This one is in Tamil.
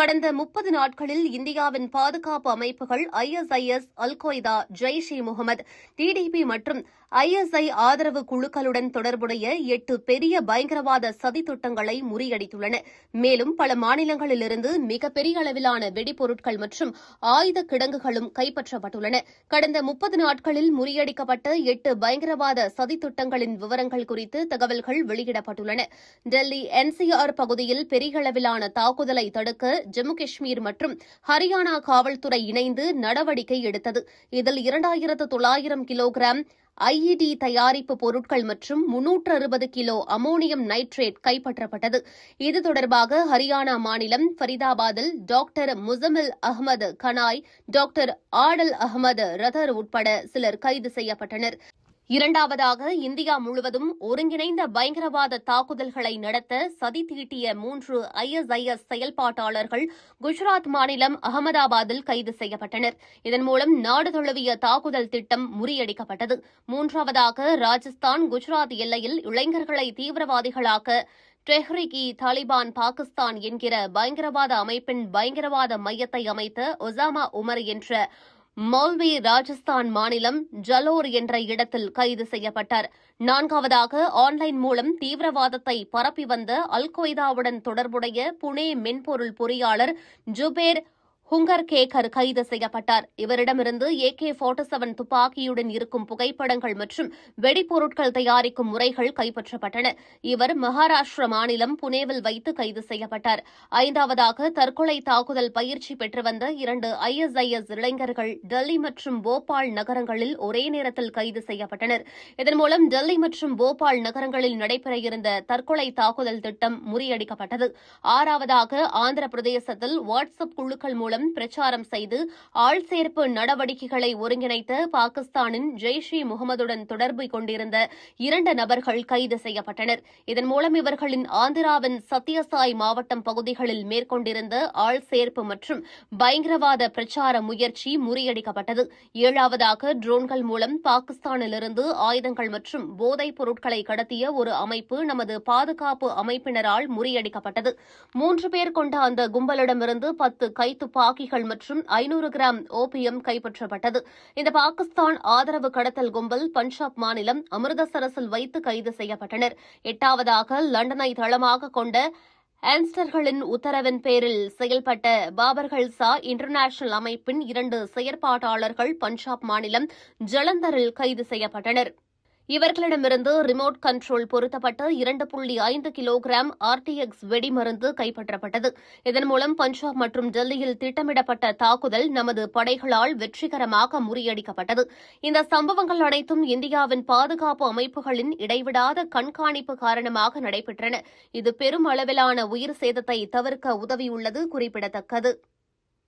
கடந்த முப்பது நாட்களில் இந்தியாவின் பாதுகாப்பு அமைப்புகள் ISIS Al Qaeda Jaish e Mohammed TTP மற்றும் ஐஎஸ்ஐ ஆதரவு குழுக்களுடன் தொடர்புடைய எட்டு பெரிய பயங்கரவாத சதித்திட்டங்களை முறியடித்துள்ளன. மேலும் பல மாநிலங்களிலிருந்து மிகப்பெரிய அளவிலான வெடிபொருட்கள் மற்றும் ஆயுத கிடங்குகளும் கைப்பற்றப்பட்டுள்ளன. கடந்த முப்பது நாட்களில் முறியடிக்கப்பட்ட எட்டு பயங்கரவாத சதித்திட்டங்களின் விவரங்கள் குறித்து தகவல்கள் வெளியிடப்பட்டுள்ளன. டெல்லி என்சிஆர் பகுதியில் பெரிய அளவிலான தாக்குதலை தடுக்க ஜம்மு காஷ்மீர் மற்றும் ஹரியானா காவல்துறை இணைந்து நடவடிக்கை எடுத்தது. இதில் இரண்டாயிரத்து தொள்ளாயிரம் கிலோகிராம் ஐஇடி தயாரிப்பு பொருட்கள் மற்றும் முன்னூற்று அறுபது கிலோ அமோனியம் நைட்ரேட் கைப்பற்றப்பட்டது. இது தொடர்பாக ஹரியானா மாநிலம் ஃபரிதாபாத்தில் doctor Muzammil Ahmed Ganai doctor Adil Ahmed rather உட்பட சிலர் கைது செய்யப்பட்டனர். இரண்டாவதாக இந்தியா முழுவதும் ஒருங்கிணைந்த பயங்கரவாத தாக்குதல்களை நடத்த சதி தீட்டிய மூன்று ஐஎஸ்ஐஎஸ் செயல்பாட்டாளர்கள் குஜராத் மாநிலம் அகமதாபாத்தில் கைது செய்யப்பட்டனர். இதன் மூலம் நாடு தழுவிய தாக்குதல் திட்டம் முறியடிக்கப்பட்டது. மூன்றாவதாக ராஜஸ்தான் குஜராத் எல்லையில் இளைஞர்களை தீவிரவாதிகளாக்க டெஹ்ரிக் இ தாலிபான் பாகிஸ்தான் என்கிற பயங்கரவாத அமைப்பின் பயங்கரவாத மையத்தை அமைத்த ஒசாமா உமர் என்ற மௌல்வி ராஜஸ்தான் மாநிலம் ஜலோர் என்ற இடத்தில் கைது செய்யப்பட்டார். நான்காவதாக ஆன்லைன் மூலம் தீவிரவாதத்தை பரப்பி வந்த அல் கொய்தாவுடன் தொடர்புடைய புனே மென்பொருள் பொறியாளர் ஜுபேர் ஹுங்கர் கேகர் கைது செய்யப்பட்டார். இவரிடமிருந்து ஏகே போர்ட்டி செவன் துப்பாக்கியுடன் இருக்கும் புகைப்படங்கள் மற்றும் வெடிப்பொருட்கள் தயாரிக்கும் முறைகள் கைப்பற்றப்பட்டன. இவர் மகாராஷ்டிர மாநிலம் புனேவில் வைத்து கைது செய்யப்பட்டார். ஐந்தாவதாக தற்கொலை தாக்குதல் பயிற்சி பெற்று வந்த இரண்டு ஐஎஸ்ஐஎஸ் இளைஞர்கள் டெல்லி மற்றும் போபால் நகரங்களில் ஒரே நேரத்தில் கைது செய்யப்பட்டனர். இதன் மூலம் டெல்லி மற்றும் போபால் நகரங்களில் நடைபெற இருந்த தற்கொலை தாக்குதல் திட்டம் முறியடிக்கப்பட்டது. ஆறாவதாக ஆந்திர பிரதேசத்தில் வாட்ஸ்அப் குழுக்கள் மூலம் பிரச்சாரம் செய்து ஆள் சேர்ப்பு நடவடிக்கைகளை ஒருங்கிணைத்த பாகிஸ்தானின் ஜெய்ஷ் இ முகமதுடன் தொடர்பு கொண்டிருந்த இரண்டு நபர்கள் கைது செய்யப்பட்டனர். இதன் மூலம் இவர்களின் ஆந்திராவின் சத்யசாய் மாவட்டம் பகுதிகளில் மேற்கொண்டிருந்த ஆள் சேர்ப்பு மற்றும் பயங்கரவாத பிரச்சார முயற்சி முறியடிக்கப்பட்டது. ஏழாவதாக ட்ரோன்கள் மூலம் பாகிஸ்தானிலிருந்து ஆயுதங்கள் மற்றும் போதைப் பொருட்களை கடத்திய ஒரு அமைப்பு நமது பாதுகாப்பு அமைப்பினரால் முறியடிக்கப்பட்டது. மூன்று பேர் கொண்ட அந்த கும்பலிடமிருந்து பத்து கைத்துப்பா கைத்துப்பாக்கிகள் மற்றும் ஐநூறு கிராம் ஓபியம் கைப்பற்றப்பட்டது. இந்த பாகிஸ்தான் ஆதரவு கடத்தல் கும்பல் பஞ்சாப் மாநிலம் அமிர்தசரஸில் வைத்து கைது செய்யப்பட்டனர். எட்டாவதாக லண்டனை தளமாக கொண்ட ஆன்ஸ்டர்களின் உத்தரவின் பேரில் செயல்பட்ட பாபர்கள் சா இன்டர்நேஷனல் அமைப்பின் இரண்டு செயற்பாட்டாளர்கள் பஞ்சாப் மாநிலம் ஜலந்தரில் கைது செய்யப்பட்டனர். இவர்களிடமிருந்து ரிமோட் கண்ட்ரோல் பொருத்தப்பட்ட இரண்டு புள்ளி ஐந்து கிலோகிராம் ஆர்டிஎக்ஸ் வெடிமருந்து கைப்பற்றப்பட்டது. இதன் மூலம் பஞ்சாப் மற்றும் டெல்லியில் திட்டமிடப்பட்ட தாக்குதல் நமது படைகளால் வெற்றிகரமாக முறியடிக்கப்பட்டது. இந்த சம்பவங்கள் அனைத்தும் இந்தியாவின் பாதுகாப்பு அமைப்புகளின் இடைவிடாத கண்காணிப்பு காரணமாக நடைபெற்றன. இது பெரும் அளவிலான உயிர் சேதத்தை தவிர்க்க உதவியுள்ளது குறிப்பிடத்தக்கது.